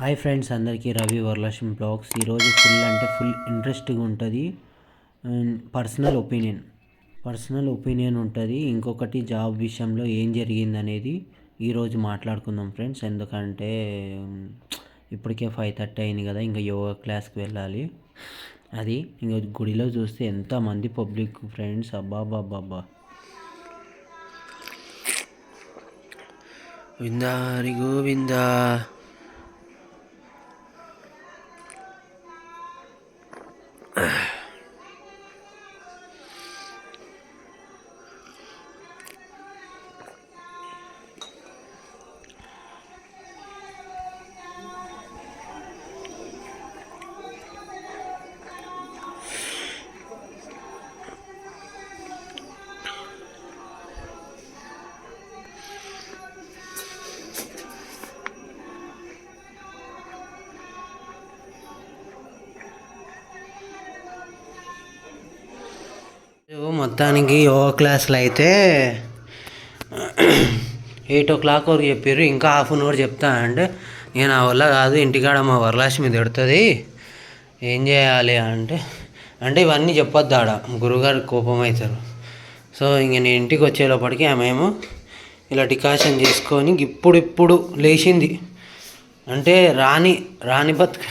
Hi friends అందరికీ Ravi Varalakshmi blogs. ఈరోజు full అంటే ఫుల్ ఇంట్రెస్టింగ్ ఉంటుంది. పర్సనల్ ఒపీనియన్ పర్సనల్ ఒపీనియన్ ఉంటుంది. ఇంకొకటి జాబ్ విషయంలో ఏం జరిగింది అనేది ఈరోజు మాట్లాడుకుందాం ఫ్రెండ్స్. ఎందుకంటే ఇప్పటికే ఫైవ్ థర్టీ అయింది కదా ఇంకా యోగా క్లాస్కి వెళ్ళాలి. అది ఇంకా గుడిలో చూస్తే ఎంతమంది పబ్లిక్ ఫ్రెండ్స్ అబ్బా అబ్బా అబ్బా విందారి గోవిందా. మొత్తానికి యోగా క్లాసులు అయితే ఎయిట్ ఓ క్లాక్ వరకు చెప్పారు ఇంకా హాఫ్ అన్ అవర్ చెప్తా అంటే నేను ఆ వల్ల కాదు ఇంటికాడ మా వరలక్ష్మి తిడుతుంది. ఏం చేయాలి అంటే అంటే ఇవన్నీ చెప్పొద్దు ఆడ. గురుగారు కోపం అవుతారు సో ఇంక నేను ఇంటికి వచ్చేలోపటికి ఆమె ఏమో ఇలా డికాషన్ చేసుకొని ఇప్పుడు ఇప్పుడు లేచింది. అంటే రాణి రాణి బతుకు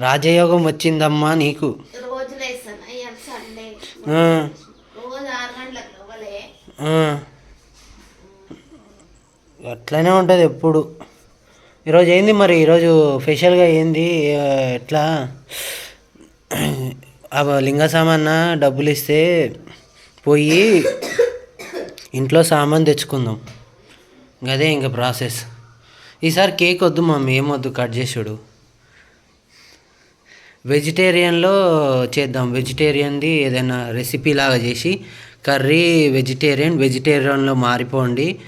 రాజయోగం వచ్చిందమ్మా నీకు రోజు లేస్తాను అయ్యాలి సండే ఆ, రోజు ఆరు గంటలకు లేవలే ఆ. అట్లనే ఉంటుంది ఎప్పుడు. ఈరోజు ఏంది మరి? ఈరోజు స్పెషల్గా ఏంది? ఎట్లా? ఆ లింగ సామాన్న డబ్బులు ఇస్తే పోయి ఇంట్లో సామాన్ తెచ్చుకుందాం. అదే ఇంకా ప్రాసెస్. ఈసారి కేక్ వద్దు మమ్మీ ఏమొద్దు కట్ చేసుడు వెజిటేరియన్లో చేద్దాం. వెజిటేరియన్ది ఏదైనా రెసిపీ లాగా చేసి కర్రీ వెజిటేరియన్ వెజిటేరియన్లో మారిపోండి.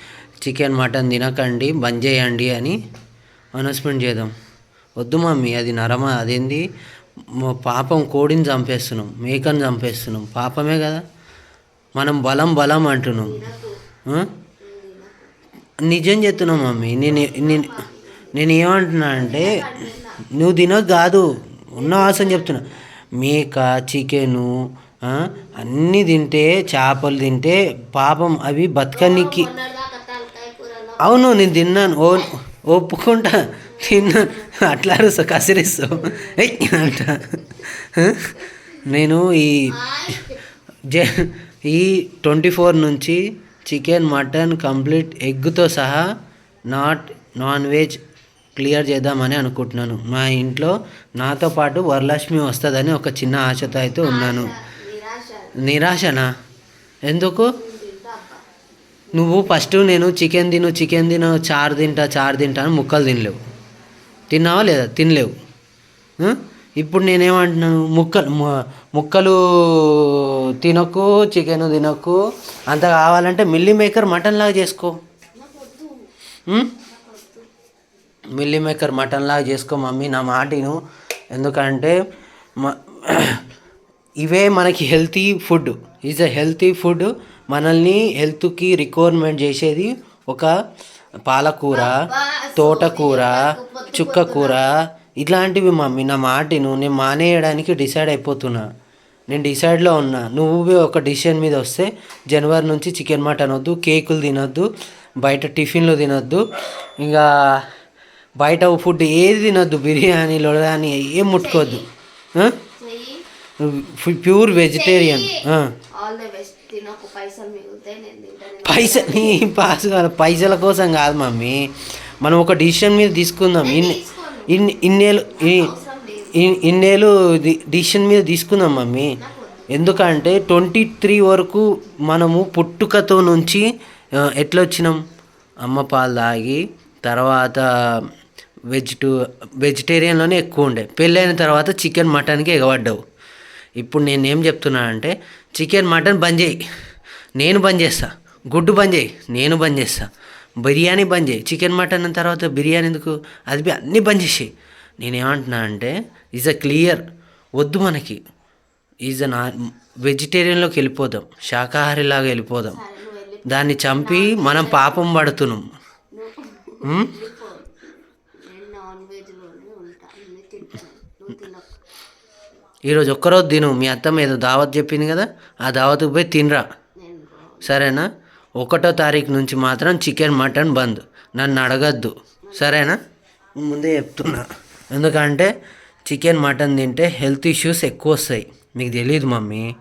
చికెన్ మటన్ తినకండి బంద్ చేయండి అని అనౌన్స్మెంట్ చేద్దాం. వద్దు మమ్మీ అది నరమ అదేంది? పాపం కోడిని చంపేస్తున్నాం మేకని చంపేస్తున్నాం. పాపమే కదా. మనం బలం బలం అంటున్నాం? నిజం చెప్తున్నావు మమ్మీ. నేను నేను నేను ఏమంటున్నా అంటే నువ్వు తినకు కాదు. ఉన్న ఆశని చెప్తున్నా. మేక చికెను అన్నీ తింటే చేపలు తింటే పాపం అవి బతకనికి. అవును నేను తిన్నాను. ఓ ఒప్పుకుంటా. తిన్నాను అట్లా అరుస్తా కసిరిస్తావు అంట. నేను ఈ జ ఈ ట్వంటీ ఫోర్ నుంచి చికెన్ మటన్ కంప్లీట్ ఎగ్తో సహా నాట్ నాన్ వెజ్ క్లియర్ చేద్దామని అనుకుంటున్నాను. మా ఇంట్లో నాతో పాటు వరలక్ష్మి వస్తుందని ఒక చిన్న ఆశతో అయితే ఉన్నాను. నిరాశ. నిరాశనా? ఎందుకు? నువ్వు ఫస్ట్ నేను చికెన్ తిను చికెన్ తిను చారు తింటా చారు తింటా అని ముక్కలు తినలేవు. తిన్నావా లేదా? తినలేవు? ఇప్పుడు నేనేమంటున్నాను? ముక్కలు ముక్కలు తినకు చికెన్ తినకు అంత కావాలంటే మిల్లీ మేకర్ మటన్ లాగా చేసుకో? మిల్లీ మేకర్ మటన్ లాగా చేసుకో మమ్మీ నా మాటిను ఎందుకంటే ఇవే మనకి healthy food. Is a healthy food. మనల్ని హెల్త్కి రిక్వైర్మెంట్ చేసేది ఒక పాలకూర తోటకూర చుక్కకూర ఇట్లాంటివి మమ్మీ నా మాటిను నేను మానేయడానికి డిసైడ్ అయిపోతున్నా. నేను డిసైడ్లో ఉన్నా. నువ్వు ఒక డిసిషన్ మీద వస్తే జనవరి నుంచి చికెన్ మటన్ వద్దు కేకులు తినొద్దు బయట టిఫిన్లు తినొద్దు. ఇంకా బయట ఫుడ్ ఏది తినొద్దు బిర్యానీలో కానీ ఏం ముట్టుకోవద్దు. Pure vegetarian. పైస నీ పాస్ కాదు పైసల కోసం కాదు మమ్మీ. మనం ఒక డిసిషన్ మీద తీసుకుందాం. ఇన్ని ఇన్ని ఇన్నేళ్ళు ఇన్నేళ్ళు డిసిషన్ మీద తీసుకుందాం మమ్మీ. ఎందుకంటే ట్వంటీ త్రీ వరకు మనము పుట్టుకతో నుంచి ఆ, ఎట్లా వచ్చినాం అమ్మ పాలు తాగి తర్వాత వెజిటు వెజిటేరియన్లోనే ఎక్కువ ఉండే పెళ్ళైన తర్వాత చికెన్ మటన్కి ఎగబడ్డావు. ఇప్పుడు నేను ఏం చెప్తున్నానంటే చికెన్ మటన్ బంద్ చేయి. నేను బంద్ చేస్తా. గుడ్డు బంద్ చేయి. నేను బంద్ చేస్తా. బిర్యానీ బంద్ చేయి. చికెన్ మటన్ తర్వాత బిర్యానీ ఎందుకు? అది అన్నీ బంద్ చేసేయి. నేనేమంటున్నా అంటే ఈజ్ అ క్లియర్. వద్దు మనకి. ఈజ్ నా వెజిటేరియన్లోకి వెళ్ళిపోదాం. శాకాహారిలాగా వెళ్ళిపోదాం. దాన్ని చంపి మనం పాపం పడుతున్నాం. ఈరోజు ఒక్కరోజు తిను. మీ అత్తమ్మ ఏదో దావత్ చెప్పింది కదా ఆ దావత్కి పోయి తినరా. సరేనా? ఒకటో తారీఖు నుంచి మాత్రం చికెన్ మటన్ బంద్. నన్ను అడగద్దు. సరేనా? ముందే చెప్తున్నా. ఎందుకంటే చికెన్ మటన్ తింటే హెల్త్ ఇష్యూస్ ఎక్కువ వస్తాయి. మీకు తెలియదు మమ్మీ.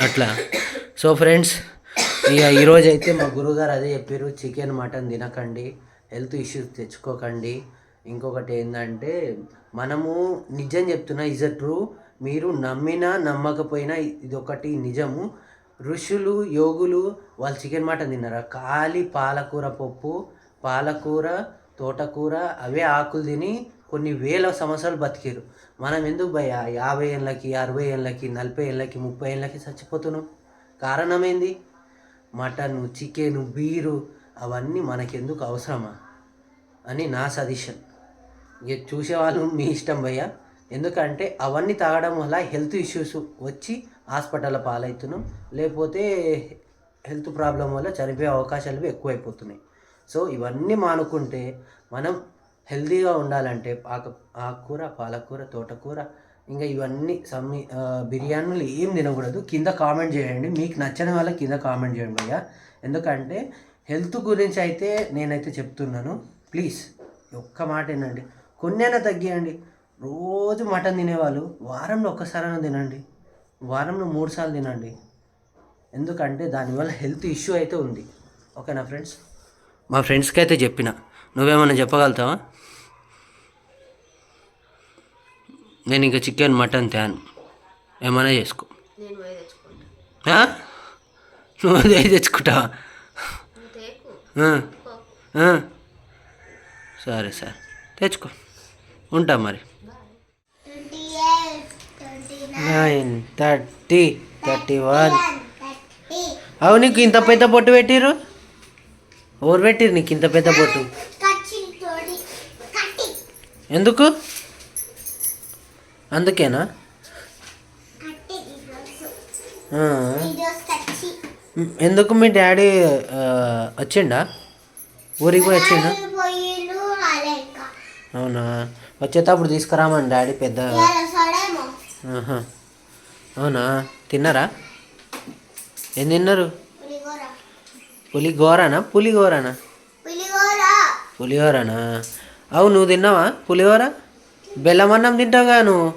అట్లా. సో ఫ్రెండ్స్ ఇక ఈరోజు అయితే మా గురుగారు అదే చెప్పారు చికెన్ మటన్ తినకండి. హెల్త్ ఇష్యూస్ తెచ్చుకోకండి. ఇంకొకటి ఏంటంటే మనము నిజం చెప్తున్నా ఇజ్ అ ట్రూ మీరు నమ్మినా నమ్మకపోయినా ఇది ఒకటి నిజము. ఋషులు యోగులు వాళ్ళు చికెన్ మటన్ తిన్నారా? ఖాళీ పాలకూర పప్పు పాలకూర తోటకూర అవే ఆకులు తిని కొన్ని వేల సంవత్సరాలు బతికారు. మనం ఎందుకు భయ యాభై ఏళ్ళకి అరవై ఏళ్ళకి నలభై ఏళ్ళకి ముప్పై ఏళ్ళకి చచ్చిపోతున్నాం. కారణం ఏంది? మటన్ చికెన్ బీరు అవన్నీ మనకెందుకు అవసరమా? అని నా సజెషన్. చూసేవాళ్ళు మీ ఇష్టం భయ్య. ఎందుకంటే అవన్నీ తాగడం వల్ల హెల్త్ ఇష్యూస్ వచ్చి హాస్పిటల్ పాలవుతున్నాం. లేకపోతే హెల్త్ ప్రాబ్లం వల్ల చనిపోయే అవకాశాలు ఎక్కువైపోతున్నాయి. సో ఇవన్నీ మానుకుంటే మనం హెల్తీగా ఉండాలంటే ఆకు ఆకుకూర పాలకూర తోటకూర ఇంకా ఇవన్నీ సమ్మి బిర్యానీలు ఏం తినకూడదు. కింద కామెంట్ చేయండి. మీకు నచ్చని వాళ్ళ కింద కామెంట్ చేయండి భయ్య. ఎందుకంటే హెల్త్ గురించి అయితే నేనైతే చెప్తున్నాను. ప్లీజ్ ఒక్క మాట ఏంటండి కొన్ని అయినా తగ్గియండి. రోజు మటన్ తినేవాళ్ళు వారంలో ఒక్కసారైనా తినండి. వారంలో మూడు సార్లు తినండి. ఎందుకంటే దానివల్ల హెల్త్ ఇష్యూ అయితే ఉంది. ఓకేనా ఫ్రెండ్స్? మా ఫ్రెండ్స్కి అయితే చెప్పిన. నువ్వేమన్నా చెప్పగలుగుతావా? నేను ఇంకా చికెన్ మటన్ తేను ఏమైనా చేసుకో? నువ్వు అదే తెచ్చుకుంటావా. సరే సరే. తెచ్చుకో. ఉంటా మరి. నైన్ థర్టీ థర్టీ వన్ అవు నీకు ఇంత పెద్ద పొట్టు పెట్టిర్రు? ఎవరు పెట్టిర్రు నీకు ఇంత పెద్ద పొట్టు ఎందుకు? అందుకేనా? ఎందుకు మీ డాడీ వచ్చిండా? ఊరికి పోయి వచ్చిండా? అవునా? వచ్చేటప్పుడు తీసుకురామని డాడీ పెద్ద. అవునా? తిన్నారా? ఏం తిన్నారు? పులిగోరనా పులిగోరనా పులిహోరనా? అవు నువ్వు తిన్నావా పులిహోర? బెల్లం అన్నం తింటావుగా నువ్వు?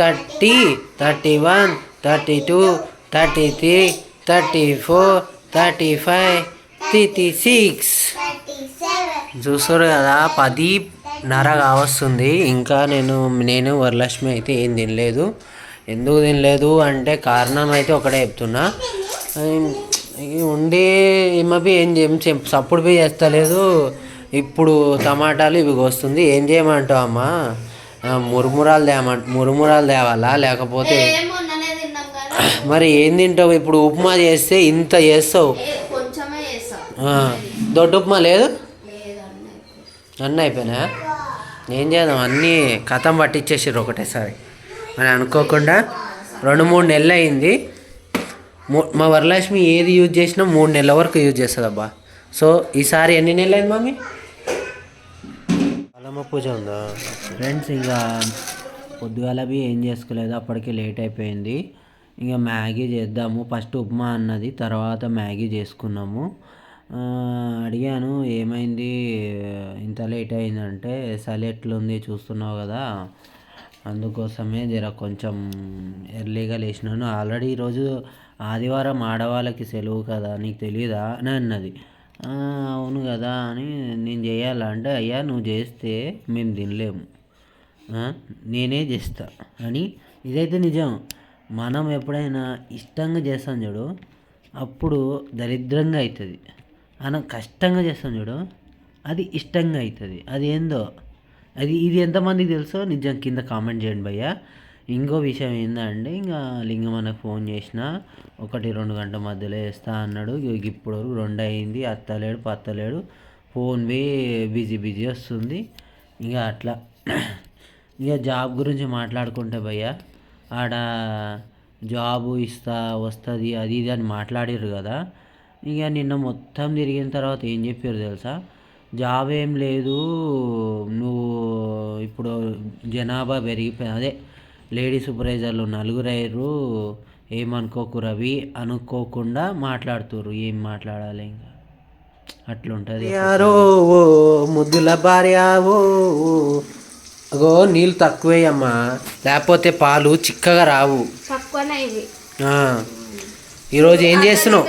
Thirty thirty one thirty two thirty three thirty four thirty five thirty six. చూస్తారు కదా పది నర కావస్తుంది. ఇంకా నేను నేను వరలక్ష్మి అయితే ఏం తినలేదు. ఎందుకు తినలేదు అంటే కారణం అయితే ఒకటే చెప్తున్నా. ఉండి ఏమీ ఏం చేయం చెప్- సప్పుడు పోయి చేస్తలేదు. ఇప్పుడు టమాటాలు ఇవి వస్తుంది ఏం చేయమంటావు అమ్మా? మురుమురాలు తేమంట మురుమురాలు తేవాలా? లేకపోతే ఏ మొన్ననే తిన్నాం కానీ మరి ఏం తింటావు? ఇప్పుడు ఉప్మా చేస్తే ఇంత చేస్తావు. దొడ్డు ఉప్మా లేదు? అన్నీ అయిపోయినా? ఏం చేద్దాం? అన్నీ కథం పట్టించేసారు ఒకటేసారి. అని అనుకోకుండా రెండు మూడు నెలలు అయింది. మూ- మా వరలక్ష్మి ఏది యూజ్ చేసినా మూడు నెలల వరకు యూజ్ చేస్తుంది అబ్బా సో ఈసారి ఎన్ని నెలలు అయింది మమ్మీ? అలమ్మ పూజ ఉందా? ఫ్రెండ్స్ ఇంకా పొద్దుగాలవి ఏం చేసుకోలేదు. అప్పటికి లేట్ అయిపోయింది. ఇంకా మ్యాగీ చేద్దాము. ఫస్ట్ ఉప్మా అన్నది తర్వాత మ్యాగీ చేసుకున్నాము. అడిగాను ఏమైంది? ఇంత లేట్ అయిందంటే చలి ఎట్లుంది చూస్తున్నావు కదా? అందుకోసమే జర కొంచెం ఎర్లీగా లేచినాను. ఆల్రెడీ ఈరోజు ఆదివారం ఆడవాళ్ళకి సెలవు కదా నీకు తెలియదా అని అన్నది. అవును కదా అని నేను చేయాలా అంటే అయ్యా నువ్వు చేస్తే మేము తినలేము. నేనే చేస్తా అని. ఇదైతే నిజం. మనం ఎప్పుడైనా ఇష్టంగా చేస్తాం చూడు అప్పుడు దరిద్రంగా అవుతుంది మనం కష్టంగా చేస్తాం చూడు అది ఇష్టంగా అవుతుంది అది ఏందో అది ఇది ఎంతమందికి తెలుసో నిజం కింద కామెంట్ చేయండి భయ్య. ఇంకో విషయం ఏందంటే ఇంకా లింగం మనకు ఫోన్ చేసిన ఒకటి రెండు గంటల మధ్యలో వేస్తా అన్నాడు. ఇప్పుడు వరకు రెండు అయింది అత్తలేడు పత్తలేడు. ఫోన్ బి బిజీ బిజీ వస్తుంది. ఇక అట్లా. ఇక జాబ్ గురించి మాట్లాడుకుంటే భయ్య ఆడ జాబు ఇస్తా వస్తుంది అది ఇది అని మాట్లాడిర్రు కదా. ఇక నిన్న మొత్తం తిరిగిన తర్వాత ఏం చెప్పారు తెలుసా? జాబ్ ఏం లేదు నువ్వు ఇప్పుడు జనాభా పెరిగిపోయి అదే లేడీ సూపర్వైజర్లు నలుగురు అయ్యారు ఏమనుకోకు రవి అనుకోకుండా మాట్లాడుతుర్రు ఏం మాట్లాడాలి ఇంకా అట్లుంటుంది ముద్దుల భార్య ఓ అగో నీళ్ళు తక్కువేయమ్మా. లేకపోతే పాలు చిక్కగా రావు. ఈరోజు ఏం చేస్తున్నావు?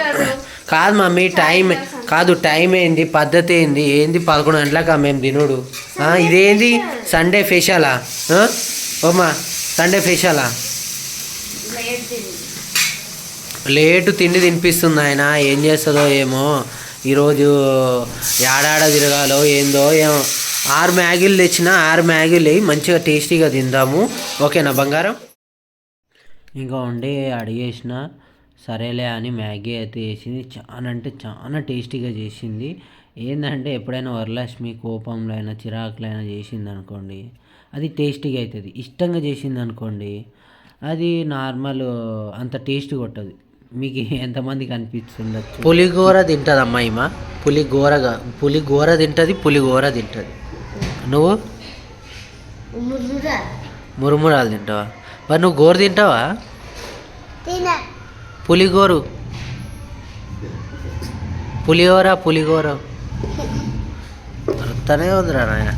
కాదు మమ్మీ టైం కాదు టైం ఏంది? పద్ధతి ఏంది? ఏంది పదకొండు గంటలకు మేము తినుడు? ఇదేంది? సండే ఫెషలా ఓమా సండే ఫెషలా లేటు తిండి తినిపిస్తుంది ఆయన. ఏం చేస్తుందో ఏమో. ఈరోజు ఏడాడ తిరగాలో ఏందో ఏమో. ఆరు మ్యాగీలు తెచ్చిన ఆరు మ్యాగీలు వేయి మంచిగా టేస్టీగా తిందాము. ఓకేనా బంగారం? ఇంకా ఉండి అడిగేసిన సరేలే అని మ్యాగీ అయితే వేసింది చాలా అంటే చాలా టేస్టీగా చేసింది. ఏంటంటే ఎప్పుడైనా వరలక్ష్మి కోపంలో అయినా చిరాకులో అయినా చేసింది అనుకోండి. అది టేస్టీగా అవుతుంది ఇష్టంగా చేసింది అనుకోండి అది నార్మల్ అంత టేస్ట్ కొట్టదు. మీకు ఎంతమందికి అనిపిస్తుండొచ్చు పులిగూర తింటుంది అమ్మాయిమా పులిగూరగా పులిగూర తింటుంది పులిగూర తింటుంది. నువ్వు? మురుమురాలు. తింటావా? మరి నువ్వు గోర తింటావా? పులిగోరు. పులిహోర పులిగోర. దొరుకుతానే ఉందిరా నాయన.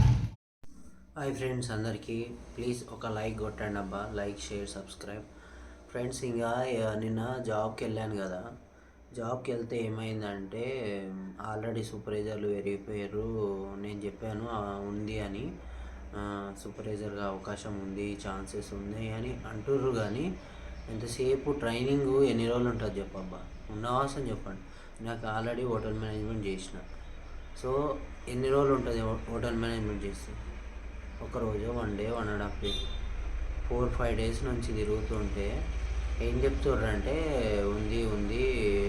హాయ్ ఫ్రెండ్స్ అందరికీ. ప్లీజ్ ఒక లైక్ కొట్టండి అబ్బా. Like share subscribe. ఫ్రెండ్స్ ఇంకా నిన్న జాబ్కి వెళ్ళాను కదా. జాబ్కి వెళ్తే ఏమైందంటే ఆల్రెడీ సూపర్వైజర్లు పెరిగిపోయారు నేను చెప్పాను ఉంది అని. సూపర్వైజర్గా అవకాశం ఉంది ఛాన్సెస్ ఉన్నాయి అని అంటుర్రు కానీ ఎంతసేపు ట్రైనింగ్ ఎన్ని రోజులు ఉంటుంది చెప్పబ్బా? ఉన్నవాసం చెప్పండి. నాకు ఆల్రెడీ హోటల్ మేనేజ్మెంట్ చేసిన. సో ఎన్ని రోజులు ఉంటుంది హోటల్ మేనేజ్మెంట్ చేస్తే? ఒక రోజు one day one and half day. Four five days నుంచి తిరుగుతుంటే ఏం చెప్తుర్రు అంటే ఉంది ఉంది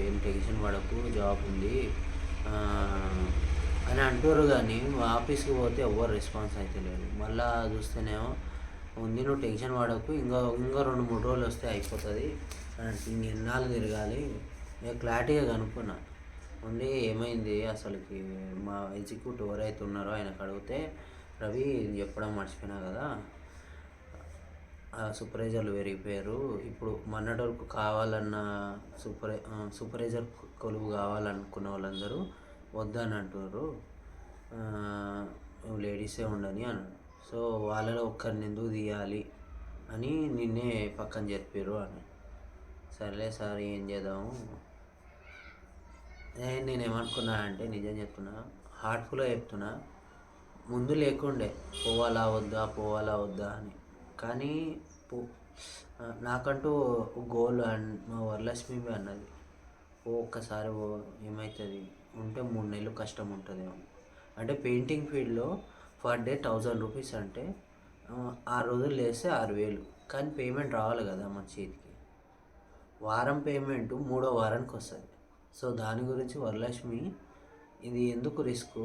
ఏం టెన్షన్ పడకు జాబ్ ఉంది అని అంటుర్రు కానీ ఆఫీస్కి పోతే ఎవ్వరు రెస్పాన్స్ అయితే లేదు. మళ్ళా చూస్తేనేమో ఉంది నువ్వు టెన్షన్ పడకు ఇంకా ఇంకా రెండు మూడు రోజులు వస్తే అయిపోతుంది ఇంకెన్నాళ్ళు తిరగాలి నేను క్లారిటీగా కనుక్కున్నా. ఉంది ఏమైంది అసలుకి మా ఎగ్జిక్యూటివ్ ఎవరైతే ఉన్నారో ఆయనకు అడిగితే రవి చెప్పడం మర్చిపోయినా కదా సూపర్వైజర్లు పెరిగిపోయారు. ఇప్పుడు మొన్నటి వరకు కావాలన్న సూపర్ సూపర్వైజర్ కొలువు కావాలనుకున్న వాళ్ళందరూ వద్దని అంటున్నారు లేడీసే ఉండని అన్నాడు. సో వాళ్ళలో ఒక్కరిని ఎందుకు తీయాలి అని నిన్నే పక్కన చెప్పారు అని. సర్లే సార్ ఏం చేద్దాము. నేను ఏమనుకున్నా అంటే నిజం చెప్తున్నా. హార్ట్ఫుల్గా చెప్తున్నా. ముందు లేకుండే పోవాలా వద్దా పోవాలా వద్దా అని. కానీ పో నాకంటూ గోల్ అండ్ మా వరలక్ష్మి అన్నది. ఓ ఒక్కసారి ఓ ఏమవుతుంది ఉంటే మూడు నెలలు కష్టం ఉంటుంది అంటే పెయింటింగ్ ఫీల్డ్లో పర్ డే థౌజండ్ రూపీస్ అంటే ఆ, ఆరు రోజులు లేస్తే ఆరు వేలు. కానీ పేమెంట్ రావాలి కదా మన చేతికి. వారం పేమెంట్ మూడో వారానికి వస్తుంది. సో దాని గురించి వరలక్ష్మి ఇది ఎందుకు రిస్క్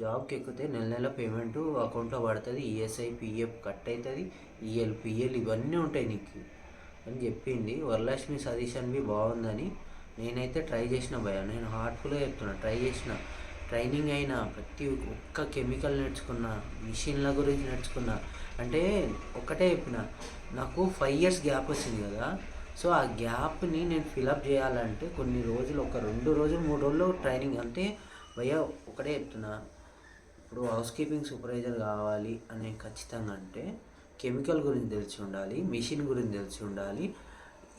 జాబ్కి ఎక్కితే నెల నెల పేమెంట్ అకౌంట్లో పడుతుంది ఈఎస్ఐ పిఎఫ్ కట్ అవుతుంది ఈఎల్ పిఎల్ ఇవన్నీ ఉంటాయి నీకు. అని చెప్పింది. వరలక్ష్మి సజెషన్ బి బాగుందని నేనైతే ట్రై చేసిన భయ నేను హార్ట్ఫుల్గా చెప్తున్నా ట్రై చేసిన. ట్రైనింగ్ అయినా ప్రతి ఒక్క కెమికల్ నేర్చుకున్నా మిషన్ల గురించి నేర్చుకున్నా అంటే ఒకటే చెప్పిన నాకు ఫైవ్ ఇయర్స్ గ్యాప్ వచ్చింది కదా. సో ఆ గ్యాప్ని నేను ఫిలప్ చేయాలంటే కొన్ని రోజులు ఒక రెండు రోజులు మూడు రోజులు ట్రైనింగ్ అంటే భయ ఒకటే చెప్తున్నా. ఇప్పుడు హౌస్ కీపింగ్ సూపర్వైజర్ కావాలి అనే ఖచ్చితంగా అంటే కెమికల్ గురించి తెలిసి ఉండాలి మిషన్ గురించి తెలిసి ఉండాలి.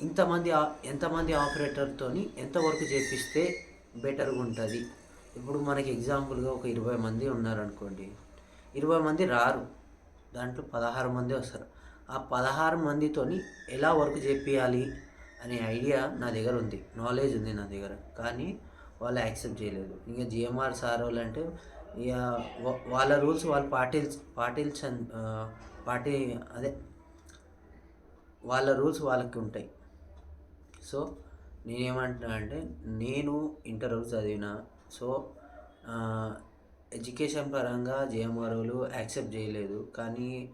ఇంతమంది ఎంతమంది ఎంతమంది ఆపరేటర్తోని వర్క్ చేపిస్తే బెటర్గా ఉంటుంది ఇప్పుడు మనకి ఎగ్జాంపుల్గా ఒక ఇరవై మంది ఉన్నారనుకోండి. ఇరవై మంది రారు. దాంట్లో పదహారు మంది వస్తారు. ఆ పదహారు మందితోని ఎలా వర్క్ చేపియాలి అనే ఐడియా నా దగ్గర ఉంది. నాలెడ్జ్ ఉంది నా దగ్గర. కానీ వాళ్ళు యాక్సెప్ట్ చేయలేదు. ఇంకా జిఎంఆర్ సార్ వాళ్ళు అంటే ఇక వాళ్ళ రూల్స్ వాళ్ళు పాటి పాటిల్చ పాటి అదే వాళ్ళ రూల్స్ వాళ్ళకి ఉంటాయి. సో నేనేమంటున్నా అంటే నేను ఇంటర్ చదివిన సో ఎడ్యుకేషన్ పరంగా జేఎంఆర్ఓలు యాక్సెప్ట్ చేయలేదు కానీ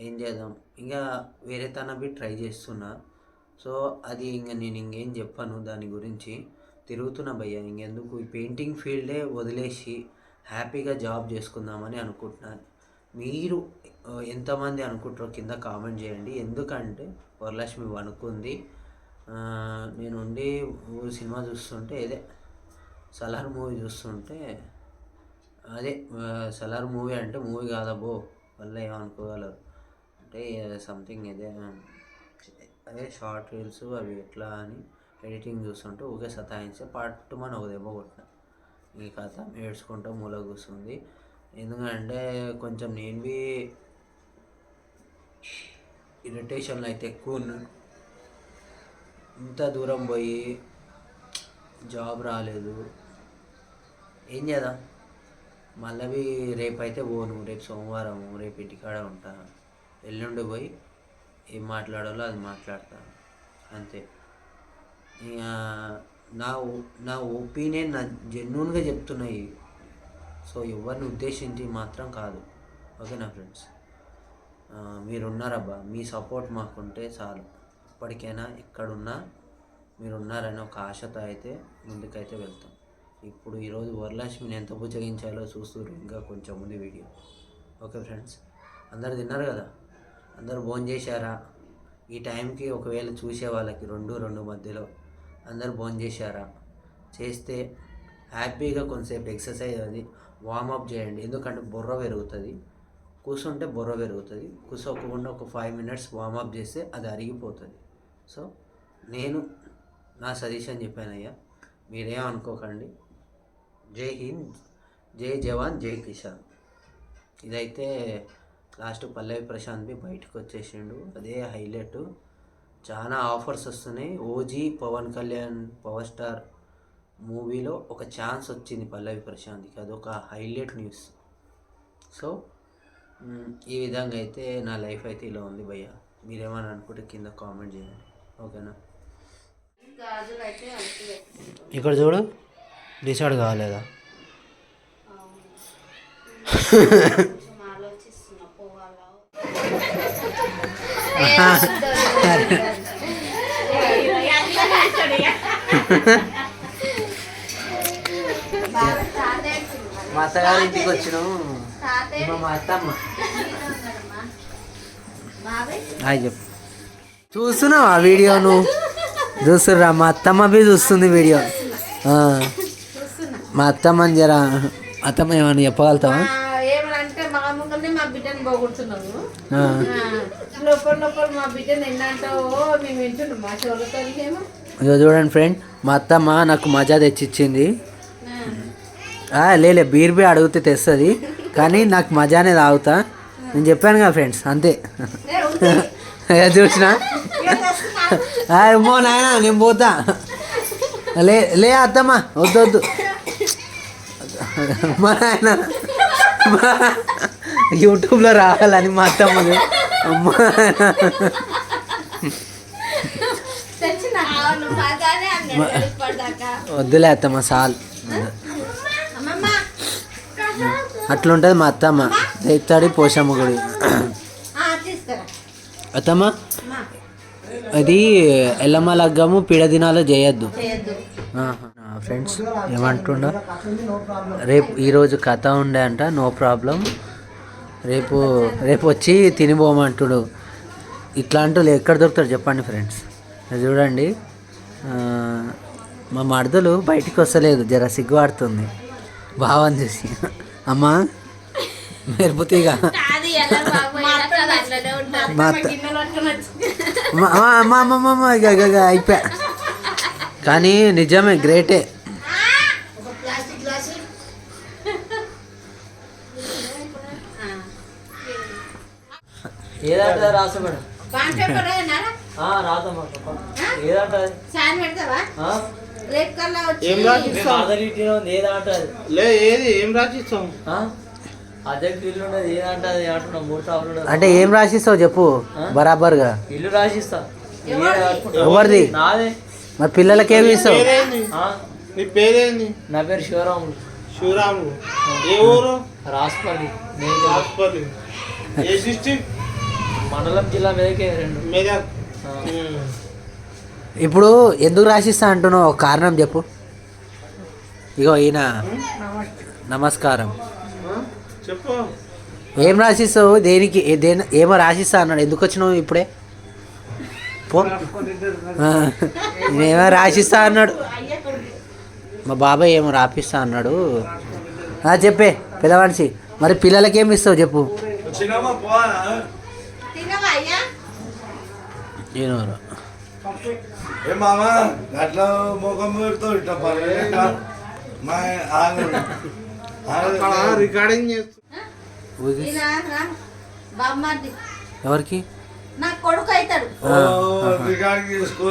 ఏం చేద్దాం? ఇంకా వేరే తనవి ట్రై చేస్తున్నా. సో అది ఇంకా నేను ఇంకేం చెప్పాను దాని గురించి. తిరుగుతున్నా భయ్య ఇంకెందుకు ఈ పెయింటింగ్ ఫీల్డే వదిలేసి హ్యాపీగా జాబ్ చేసుకుందామని అనుకుంటున్నాను మీరు ఎంతమంది అనుకుంటారో కింద కామెంట్ చేయండి. ఎందుకంటే వరలక్ష్మి వణుకుంది. నేను ఉండి సినిమా చూస్తుంటే ఇదే సలార్ మూవీ చూస్తుంటే అదే సలార్ మూవీ అంటే మూవీ కాదబ్బో వల్ల ఏమనుకోగలరు? అంటే సంథింగ్ ఇదే అదే షార్ట్ రీల్స్ అవి ఎట్లా అని ఎడిటింగ్ చూస్తుంటే ఒకే సతాయించే పార్ట్ మన ఒక దెబ్బ కొట్టిన. ఈ కథ ఏడ్చుకుంటూ మూల కూర్చుంది ఎందుకంటే కొంచెం నేను బి ఇరిటేషన్లు అయితే ఎక్కువ ఉన్నాను ఇంత దూరం పోయి జాబ్ రాలేదు. ఏం చేద్దాం? మళ్ళీ రేపు అయితే పోను రేపు సోమవారం రేపు ఇంటికాడ ఉంటా. ఎల్లుండి పోయి ఏం మాట్లాడాలో అది మాట్లాడతా. అంతే. ఇక నా నా ఒపీనియన్ నా జెన్యున్గా చెప్తున్నాయి సో ఎవరిని ఉద్దేశించి మాత్రం కాదు. ఓకేనా ఫ్రెండ్స్? మీరున్నారబ్బా. మీ సపోర్ట్ మాకుంటే చాలు. ఇప్పటికైనా ఎక్కడున్నా మీరున్నారని ఒక ఆశతో అయితే ముందుకైతే వెళ్తాం. ఇప్పుడు ఈరోజు వరలక్ష్మిని ఎంత బుజ్జగించాలో చూస్తున్నారు ఇంకా కొంచెం ఉంది వీడియో. Okay friends? అందరు తిన్నారు కదా? అందరు భోజనం చేశారా ఈ టైంకి ఒకవేళ చూసే వాళ్ళకి రెండు రెండు మధ్యలో అందరు భోంచేశారా చేస్తే హ్యాపీగా కొంతసేపు ఎక్సర్సైజ్ అది వార్మప్ చేయండి. ఎందుకంటే బుర్ర పెరుగుతుంది. కూర్చుంటే బుర్ర పెరుగుతుంది. కూర్చోకుండా ఒక ఫైవ్ మినిట్స్ వార్మప్ చేస్తే అది అరిగిపోతుంది. సో నేను నా సజెషన్ చెప్పానయ్యా మీరేం అనుకోకండి జై హింద్. జై జవాన్. జై కిషాన్ ఇదైతే లాస్ట్ పల్లవి ప్రశాంత్ బి బయటకు వచ్చేసిండు అదే హైలైట్. చాలా ఆఫర్స్ వస్తున్నాయి. OG Pawan Kalyan power star మూవీలో ఒక ఛాన్స్ వచ్చింది పల్లవి ప్రశాంత్కి. అదొక హైలైట్ న్యూస్. సో ఈ విధంగా అయితే నా లైఫ్ అయితే ఇలా ఉంది భయ్య. మీరేమని అనుకుంటే కింద కామెంట్ చేయండి. ఓకేనా? ఇక్కడ చూడు డిసైడ్ కాలేదా? మా అత్తగారి ఇంటికి వచ్చినాము మా అత్తమ్మ. హాయ్ చెప్పు. చూస్తున్నావు ఆ వీడియో నువ్వు చూస్తుర్రా? మా అత్తమ్మ బి చూస్తుంది వీడియో. మా అత్తమ్మని జరా అత్తమ్మ ఏమని చెప్పగలుగుతావా? ఏమనంటే మా మా బిడ్డని పోగొడుతున్నాము ఇదిగో చూడండి ఫ్రెండ్ మా అత్తమ్మ నాకు మజా తెచ్చిచ్చింది. ఆ, లేలే బీర్ బీ అడిగితే తెస్తుంది కానీ నాకు మజానే తాగుతా. నేను చెప్పాను కదా ఫ్రెండ్స్ అంతే. చూసినా? ఏమో నాయన నేను పోతా. లే లే అత్తమ్మ వద్దు వద్దు. మా నాయన యూట్యూబ్లో రావాలని మా అత్తమ్మది అమ్మా. వద్దులే అత్తమ్మ సాల్ అట్లుంటుంది మా అత్తమ్మ. తెచ్చాడి పోషమ్మ గుడి. అత్తమ్మ అది ఎల్లమ్మ లగ్గము పీడ దినాలు చేయొద్దు. ఫ్రెండ్స్ ఏమంటుండ? రేపు ఈరోజు కథ ఉండే అంట నో ప్రాబ్లం. రేపు రేపు వచ్చి తినిపోమంటుడు. ఇట్లాంటి ఎక్కడ దొరుకుతాడు చెప్పండి ఫ్రెండ్స్. చూడండి. మా మరదలు బయటికి వస్తలేదు జర సిగ్గుపడుతుంది భావం చూసి. అమ్మా మెరుపుతీగా అయిపోయా. కానీ నిజమే గ్రేటే. ఏదంటే? రాదమ్మా రేపు కల్లా ఏం రాసిస్తాం ఏదంటది లే ఏది? ఏం రాసిస్తాం మూడు. అంటే ఏం రాసిస్తావు చెప్పు బరాబర్గా. ఇల్లు రాసిస్తా ఎవరిది? నాదే. మరి పిల్లలకి ఏమి ఇస్తావు? నీ పేరేంది? నా పేరు శివరాములు. శివరాములు. ఏ ఊరు? మండలం జిల్లా మీదకే రెండు. మెదక్. ఇప్పుడు ఎందుకు రాసిస్తా అంటున్నావు? ఒక కారణం చెప్పు. ఇగో ఈయన నమస్కారం? చెప్పు. ఏం రాసిస్తావు? దేనికి? దేని? ఏమో రాసిస్తా అన్నాడు. ఎందుకు వచ్చినావు ఇప్పుడే? పో. నేనేమో రాసిస్తా అన్నాడు. మా బాబాయ్ ఏమో రాపిస్తా అన్నాడు. ఆ, చెప్పే పెద్ద మనిషి మరి పిల్లలకి ఏమి ఇస్తావు చెప్పు. నేను ఏ మామ అట్లా ముఖం పెడతావు ఇట్లా రికార్డింగ్ ఎవరికి? నా కొడుకు అవుతాడు. ఓ, రికార్డింగ్ చేసుకో.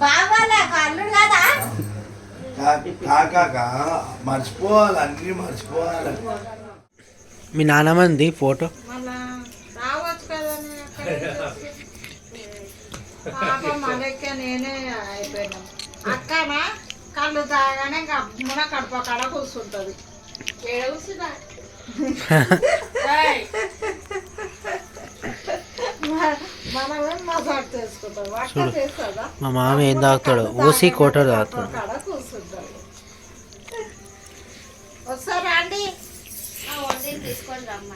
బాగా కాకాక మర్చిపోవాలి అన్ని మర్చిపోవాలి. మీ నాన్నమ్మది ఫోటో? మళ్ళా రావచ్చు కదా పాపం మనక్క నేనే అయిపోయినాం. అక్కన కళ్ళు తాగానే ఇంకా మున కడప కడ కూర్చుంటుంది ఏయ్. మ- మామ ఏం తాగుతాడు? ఊసి కోటర్ తాగుతాడు. ఒకసారి